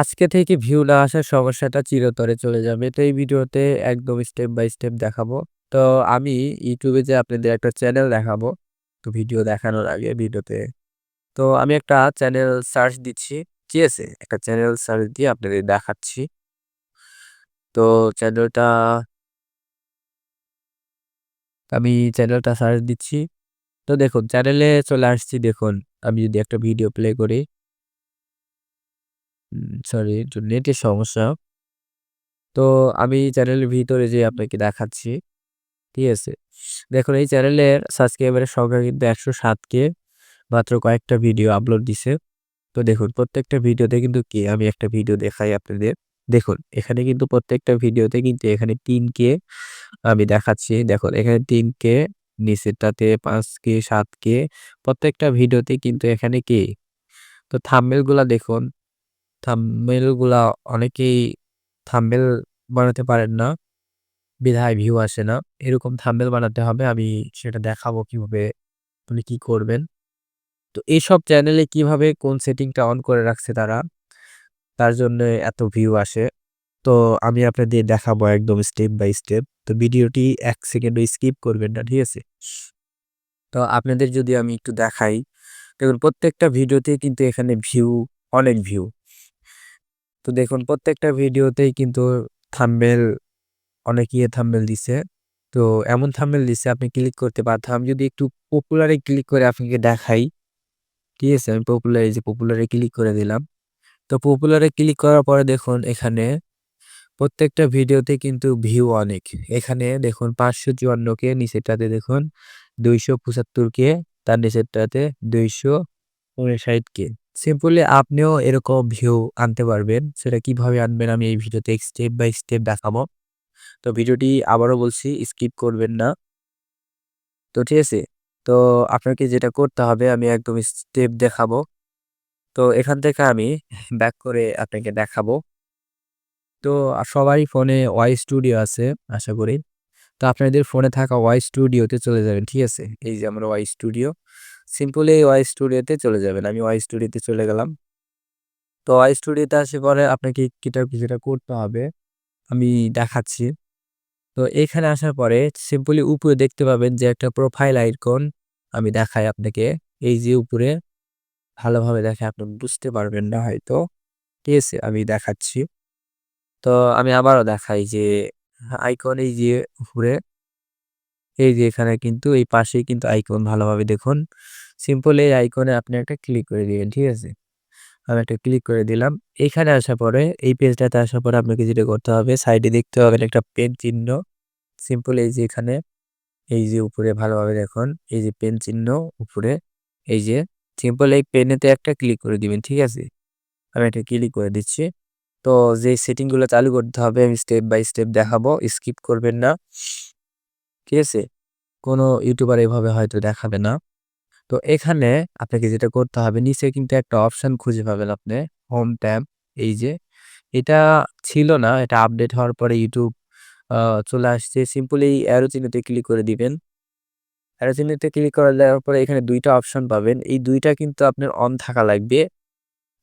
আজকে থেকে ভিউ না আসার সমস্যাটা চিরতরে চলে যাবে। তো এই ভিডিওতে একদম স্টেপ বাই স্টেপ দেখাবো। তো আমি ইউটিউবে যে আপনাদের একটা চ্যানেল দেখাবো। তো ভিডিও দেখানোর আগে ভিডিওতে তো আমি একটা চ্যানেল সার্চ দিচ্ছি। ঠিক আছে? একটা চ্যানেল সার্চ দিয়ে আপনাদের দেখাচ্ছি। তো চ্যানেলটা আমি চ্যানেলটা সার্চ দিচ্ছি। তো দেখুন চ্যানেলে চলে আসছি, দেখুন। আমি যদি একটা ভিডিও প্লে করি সরি একটু নেটের সমস্যা। তো আমি চ্যানেলের ভিতরে যে আপনাকে দেখাচ্ছি। ঠিক আছে? দেখুন এই চ্যানেলের সাবস্ক্রাইবারের সংখ্যা কিন্তু ১০৭ কে। মাত্র কয়েকটা ভিডিও আপলোড দিছে। তো দেখুন প্রত্যেকটা ভিডিওতে কিন্তু কে আমি একটা ভিডিও দেখাই আপনাদের। দেখুন এখানে কিন্তু প্রত্যেকটা ভিডিওতে কিন্তু এখানে তিন কে আমি দেখাচ্ছি। দেখুন এখানে তিন কে, নিচেরটাতে পাঁচ কে, সাত কে। প্রত্যেকটা ভিডিওতে কিন্তু এখানে কে তো থাম্বনেলগুলা দেখুন। থাম্বনেলগুলা অনেকেই থাম্বনেল বানাতে পারেন না। বিধায় ভিউ আসে না। এরকম থাম্বনেল বানাতে হবে। আমি সেটা দেখাবো কীভাবে আপনি কি করবেন। তো এইসব চ্যানেলে কীভাবে কোন সেটিংটা অন করে রাখছে তারা, তার জন্য এত ভিউ আসে। তো আমি আপনাদের দেখাবো একদম স্টেপ বাই স্টেপ। তো ভিডিওটি এক সেকেন্ডও স্কিপ করবেন না। ঠিক আছে? তো আপনাদের যদি আমি একটু দেখাই, দেখুন প্রত্যেকটা ভিডিওতে কিন্তু এখানে ভিউ, অনেক ভিউ। তো দেখুন প্রত্যেকটা ভিডিওতেই কিন্তু থাম্বনেল অনেক ইয়ে থাম্বনেল দিছে। তো এমন থাম্বনেল দিছে আপনি ক্লিক করতে পারতাম যদি একটু পপুলারে ক্লিক করে আপনাকে দেখাই। ঠিক আছে? আমি পপুলার যে পপুলারে ক্লিক করে দিলাম। তো পপুলারে ক্লিক করার পরে দেখুন এখানে প্রত্যেকটা ভিডিওতে কিন্তু ভিউ অনেক। এখানে দেখুন ৫৫৪ কে, নিচেরটাতে দেখুন ২৭৫ কে, তার নিচেরটাতে ২৫৯ কে। সিম্পলি আপনিও এরকম ভিউ আনতে পারবেন। সেটা কীভাবে আনবেন আমি এই ভিডিওতে স্টেপ বাই স্টেপ দেখাবো। তো ভিডিওটি আবারও বলছি স্কিপ করবেন না। তো ঠিক আছে? তো আপনাকে যেটা করতে হবে, আমি একদম স্টেপ দেখাবো। তো এখান থেকে আমি ব্যাক করে আপনাকে দেখাবো। তো সবারই ফোনে ওয়াই স্টুডিও আছে, আশা করি। তো আপনাদের ফোনে থাকা ওয়াই স্টুডিওতে চলে যাবেন। ঠিক আছে? এই যে আমার ওয়াই স্টুডিও। সিম্পলি এই ওয়াই স্টুডিওতে চলে যাবেন। আমি ওয়াই স্টুডিওতে চলে গেলাম। তো ওয়াই স্টুডিওতে আসার পরে আপনাকে কিটা যেটা করতে হবে আমি দেখাচ্ছি। তো এখানে আসার পরে সিম্পলি উপরে দেখতে পাবেন যে একটা প্রোফাইল আইকন আমি দেখাই আপনাকে। এই যে উপরে, ভালোভাবে দেখে আপনি বুঝতে পারবেন না হয়তো। ঠিক আছে? আমি দেখাচ্ছি। তো আমি আবারও দেখাই যে আইকন এই যে উপরে এই যে এখানে কিন্তু এই পাশেই কিন্তু আইকন ভালোভাবে দেখুন। সিম্পল এই আইকনে আপনি একটা ক্লিক করে দিবেন। ঠিক আছে? আমি একটা ক্লিক করে দিলাম। এইখানে আসার পরে, এই পেজটাতে আসার পরে আপনাকে যেটা করতে হবে সাইডে দেখতে পাবেন একটা পেন চিহ্ন। সিম্পল এই যে এখানে, এই যে উপরে ভালোভাবে দেখুন। এই যে পেন চিহ্ন উপরে, এই যে সিম্পল এই পেনেতে একটা ক্লিক করে দিবেন। ঠিক আছে? আমি একটা ক্লিক করে দিচ্ছি। তো যে সেটিংগুলো চালু করতে হবে, আমি স্টেপ বাই স্টেপ দেখাবো। স্কিপ করবেন না। ঠিক আছে? কোনো ইউটিউবার এভাবে হয়তো দেখাবে না। তো এখানে আপনাকে যেটা করতে হবে, নিচে কিন্তু একটা অপশান খুঁজে পাবেন আপনি হোম ট্যাব এই যে। এটা ছিল না, এটা আপডেট হওয়ার পরে ইউটিউব চলে আসছে। সিম্পলি এই চিহ্নতে ক্লিক করে দিবেন। অ্যারো ক্লিক করে দেওয়ার পরে এখানে দুইটা অপশান পাবেন। এই দুইটা কিন্তু আপনার অন থাকা লাগবে।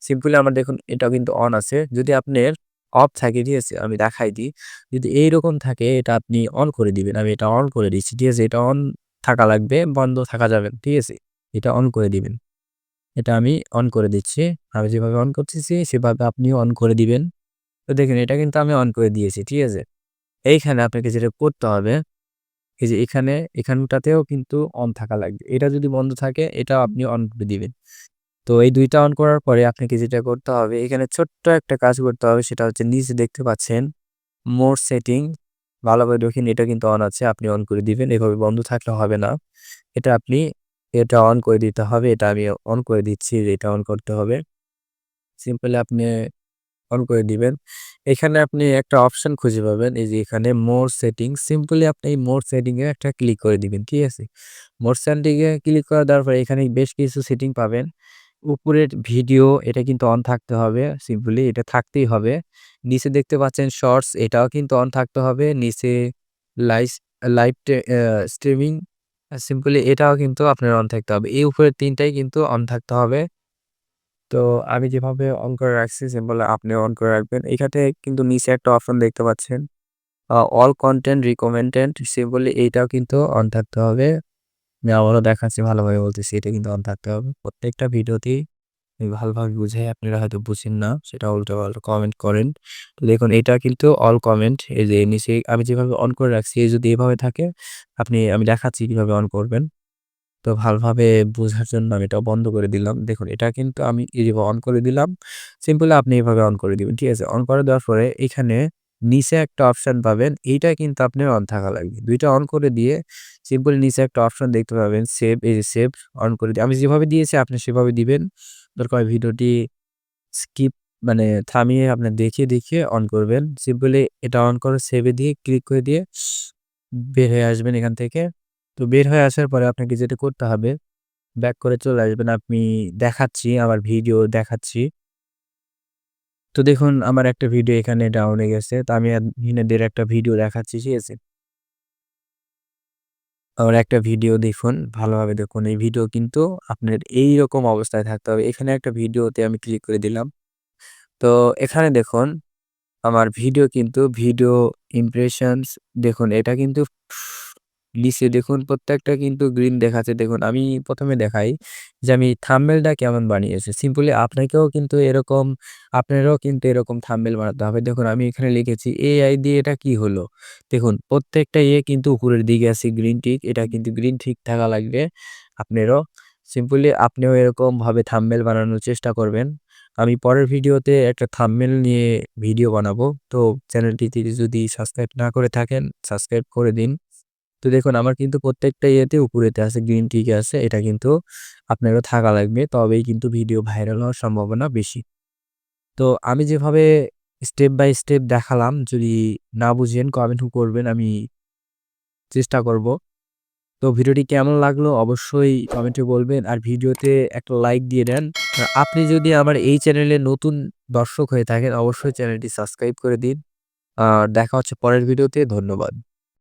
সিম্পলি আমার দেখুন এটা কিন্তু অন আছে। যদি আপনার অফ থাকে, ঠিক আছে? আমি দেখাই দিই। যদি এইরকম থাকে, এটা আপনি অন করে দিবেন। আমি এটা অন করে দিচ্ছি, ঠিক আছে? এটা অন থাকা লাগবে, বন্ধ থাকা যাবে ঠিক আছে? এটা অন করে দিবেন। এটা আমি অন করে দিচ্ছি। আমি যেভাবে অন করতেছি, সেভাবে আপনিও অন করে দিবেন। তো দেখুন, এটা কিন্তু আমি অন করে দিয়েছি, ঠিক আছে? এইখানে আপনাকে যেটা করতে হবে, এই যে এখানে, এখানটাতেও কিন্তু অন থাকা লাগবে। এটা যদি বন্ধ থাকে, এটাও আপনি অন করে দিবেন। তো এই দুইটা অন করার পরে আপনাকে যেটা করতে হবে, এখানে ছোট্ট একটা কাজ করতে হবে, সেটা হচ্ছে নিচে দেখতে পাচ্ছেন মোর সেটিং ভালোভাবে দেখেন এটা কিন্তু অন আছে, আপনি অন করে দিবেন, এভাবে বন্ধ থাকলে হবে না। এটা আপনি, এটা অন করে দিতে হবে, এটা আমি অন করে দিচ্ছি, এটা অন করতে হবে। সিম্পলি আপনি অন করে দিবেন। এখানে আপনি একটা অপশন খুঁজে পাবেন, এই যে এখানে মোর সেটিং সিম্পলি আপনি এই মোর সেটিংয়ে একটা ক্লিক করে দিবেন, ঠিক আছে? মোর সেটিংয়ে ক্লিক করে দেওয়ার পরে এখানে বেশ কিছু সেটিং পাবেন। উপরের ভিডিও এটা কিন্তু অন থাকতে হবে সিম্পলি এটা থাকতেই হবে নিচে দেখতে পাচ্ছেন শর্টস এটাও কিন্তু অন থাকতে হবে নিচে লাইভ লাইভ স্ট্রিমিং সিম্পলি এটাও কিন্তু আপনার অন থাকতে হবে এই উপরের তিনটাই কিন্তু অন থাকতে হবে তো আমি যেভাবে অন করে রাখছি সিম্পল আপনি অন করে রাখবেন। এখানে কিন্তু নিচে একটা অপশন দেখতে পাচ্ছেন। অল কন্টেন্ট রিকমেন্ডেড সিম্পলি এইটাও কিন্তু অন থাকতে হবে। আমি আবারও দেখাচ্ছি, ভালোভাবে বলতেছি, এটা কিন্তু অন থাকতে হবে। প্রত্যেকটা ভিডিওতেই আমি ভালোভাবে বুঝাই, আপনারা হয়তো বুঝেন না, সেটা উল্টো-পাল্টা কমেন্ট করেন। তো দেখুন, এটা কিন্তু অল কমেন্ট এই যে নিচে আমি যেভাবে অন করে রাখছি, এই যদি এভাবে থাকে, আপনি, আমি দেখাচ্ছি কীভাবে অন করবেন। তো ভালোভাবে বোঝার জন্য আমি এটা বন্ধ করে দিলাম। দেখুন, এটা কিন্তু আমি এইভাবে অন করে দিলাম। সিম্পলি আপনি এভাবে অন করে দিবেন। ঠিক আছে? অন করে দেওয়ার পরে এখানে নিচে একটা অপশান পাবেন। এইটা কিন্তু আপনার অন থাকা লাগবে। দুইটা অন করে দিয়ে সিম্পলি নিচে একটা অপশান দেখতে পাবেন সেভ এই যে সেভ অন করে দিয়ে আমি যেভাবে দিয়েছি আপনি সেভাবে দিবেন। দরকার ভিডিওটি স্কিপ মানে থামিয়ে আপনি দেখিয়ে, দেখিয়ে অন করবেন। সিম্পলি এটা অন করে সেভে দিয়ে ক্লিক করে দিয়ে বের হয়ে আসবেন এখান থেকে। তো বের হয়ে আসার পরে আপনাকে যেটা করতে হবে ব্যাক করে চলে আসবেন। আপনি দেখাচ্ছি আমার ভিডিও দেখাচ্ছি। তো দেখুন আমার একটা ভিডিও এখানে ডাউন হয়ে গেছে। তো আমি আপনাদের একটা ভিডিও দেখাচ্ছি। ঠিক আছে? আমার একটা ভিডিও দেখুন, ভালোভাবে দেখুন। এই ভিডিও কিন্তু আপনার এই রকম অবস্থায় থাকতে হবে। এখানে একটা ভিডিওতে আমি ক্লিক করে দিলাম। তো এখানে দেখুন আমার ভিডিও কিন্তু ভিডিও ইমপ্রেশনস দেখুন এটা কিন্তু নিচে দেখুন, প্রত্যেকটা কিন্তু গ্রিন দেখাচ্ছে। দেখুন, আমি প্রথমে দেখাই যে আমি থাম্বনেলটা কেমন বানিয়েছি। সিম্পলি আপনাকেও কিন্তু এরকম, আপনারাও কিন্তু এরকম থাম্বনেল বানাতে হবে। দেখুন, আমি এখানে লিখেছি এআই দিয়ে এটা কি হলো? দেখুন, প্রত্যেকটা ইয়ে কিন্তু উপরের দিকে আছে গ্রিন টিক। এটা কিন্তু গ্রিন টিক থাকা লাগবে আপনারও। সিম্পলি আপনিও এরকমভাবে থাম্বনেল বানানোর চেষ্টা করবেন। আমি পরের ভিডিওতে একটা থাম্বনেল নিয়ে ভিডিও বানাবো। তো চ্যানেলটিতে যদি সাবস্ক্রাইব না করে থাকেন, সাবস্ক্রাইব করে দিন। তো দেখুন, আমার কিন্তু প্রত্যেকটা ইয়েতে উপরেতে আছে, গ্রিন টিকে আছে। এটা কিন্তু আপনারও থাকা লাগবে। তবেই কিন্তু ভিডিও ভাইরাল হওয়ার সম্ভাবনা বেশি। তো আমি যেভাবে স্টেপ বাই স্টেপ দেখালাম, যদি না বুঝেন কমেন্ট করবেন, আমি চেষ্টা করব। তো ভিডিওটি কেমন লাগল, অবশ্যই কমেন্টে বলবেন। আর ভিডিওতে একটা লাইক দিয়ে দেন। আপনি যদি আমার এই চ্যানেলে নতুন দর্শক হয়ে থাকেন, অবশ্যই চ্যানেলটি সাবস্ক্রাইব করে দিন। আর দেখা হচ্ছে পরের ভিডিওতে। ধন্যবাদ।